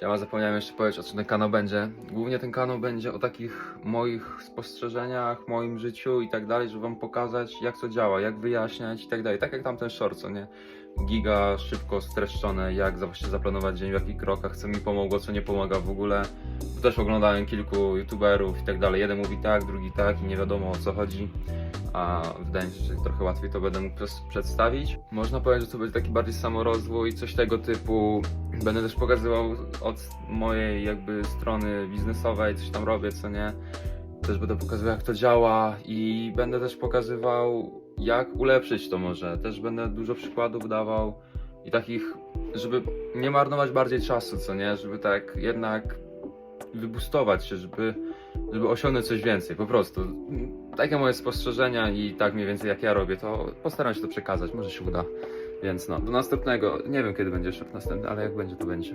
Siema, zapomniałem jeszcze powiedzieć, o czym ten kanał będzie. Głównie ten kanał będzie o takich moich spostrzeżeniach, moim życiu i tak dalej, żeby wam pokazać, jak to działa, jak wyjaśniać i tak dalej. Tak jak tamten short, co nie? Giga, szybko streszczone, jak właśnie zaplanować dzień, w jakich krokach, co mi pomogło, co nie pomaga w ogóle. Tu też oglądałem kilku youtuberów i tak dalej. Jeden mówi tak, drugi tak i nie wiadomo o co chodzi. A wydaje mi się, że trochę łatwiej to będę mógł przedstawić. Można powiedzieć, że to będzie taki bardziej samorozwój, coś tego typu. Będę też pokazywał od mojej jakby strony biznesowej, coś tam robię, co nie. Też będę pokazywał, jak to działa i będę też pokazywał, jak ulepszyć to może. Też będę dużo przykładów dawał i takich, żeby nie marnować bardziej czasu, co nie, żeby tak jednak wybustować się, żeby, żeby osiągnąć coś więcej, po prostu. Takie moje spostrzeżenia i tak mniej więcej jak ja robię, to postaram się to przekazać, może się uda. Więc no, do następnego. Nie wiem kiedy będzie szef następny, ale jak będzie, to będzie.